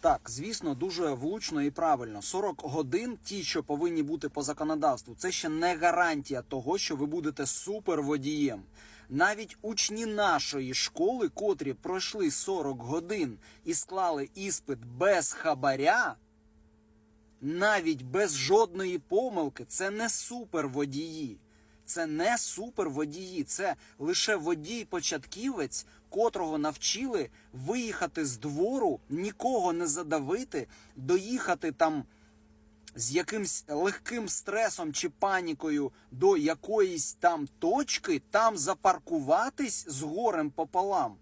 Так, звісно, дуже влучно і правильно. 40 годин, ті, що повинні бути по законодавству, це ще не гарантія того, що ви будете суперводієм. Навіть учні нашої школи, котрі пройшли 40 годин і склали іспит без хабаря, навіть без жодної помилки, це не суперводії. Це не суперводії, це лише водій-початківець, котрого навчили виїхати з двору, нікого не задавити, доїхати там з якимсь легким стресом чи панікою до якоїсь там точки, там запаркуватись з горем пополам.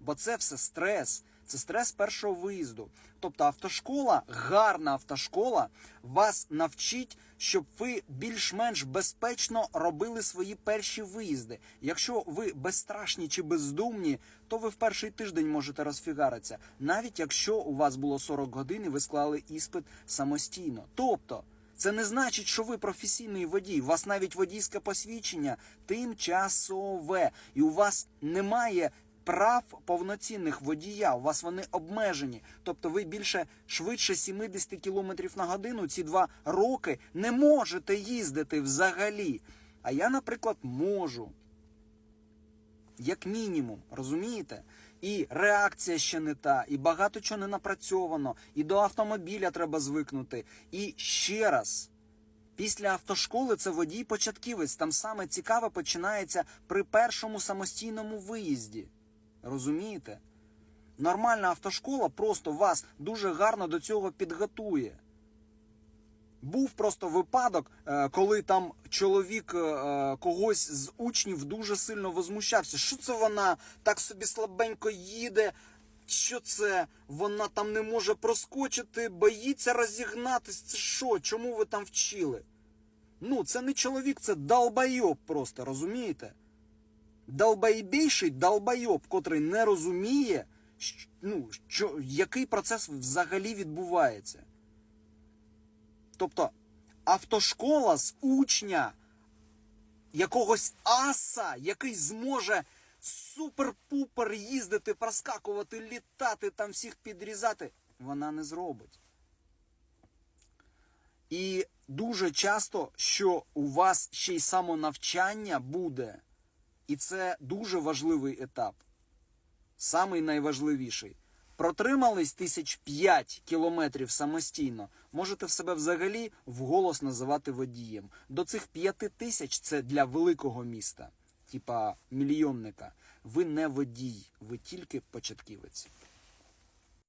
Бо це все стрес. Це стрес першого виїзду. Тобто автошкола, гарна автошкола, вас навчить, щоб ви більш-менш безпечно робили свої перші виїзди. Якщо ви безстрашні чи бездумні, то ви в перший тиждень можете розфігаритися, навіть якщо у вас було 40 годин і ви склали іспит самостійно. Тобто. Це не значить, що ви професійний водій. У вас навіть водійське посвідчення тимчасове, і у вас немає прав повноцінних водія. У вас вони обмежені. Тобто, ви більше швидше 70 км на годину ці два роки не можете їздити взагалі. А я, наприклад, можу. Як мінімум, розумієте? І реакція ще не та, і багато чого не напрацьовано, і до автомобіля треба звикнути. І ще раз, після автошколи це водій-початківець. Там саме цікаве починається при першому самостійному виїзді. Розумієте? Нормальна автошкола просто вас дуже гарно до цього підготує. Був просто випадок, е, коли там чоловік е, когось з учнів дуже сильно возмущався. Що це вона так собі слабенько їде? Що це? Вона там не може проскочити, боїться розігнатись. Це що? Чому ви там вчили? Ну, це не чоловік, це долбайоб просто, розумієте? Долбайбійший долбайоб, котрий не розуміє, ну, що, який процес взагалі відбувається. Тобто автошкола з учня якогось аса, який зможе супер-пупер їздити, проскакувати, літати, там всіх підрізати, вона не зробить. І дуже часто, що у вас ще й самонавчання буде, і це дуже важливий етап. Самий найважливіший. Протримались тисяч п'ять кілометрів самостійно, можете в себе взагалі вголос називати водієм. До цих п'яти тисяч це для великого міста, типа мільйонника. Ви не водій, ви тільки початківець.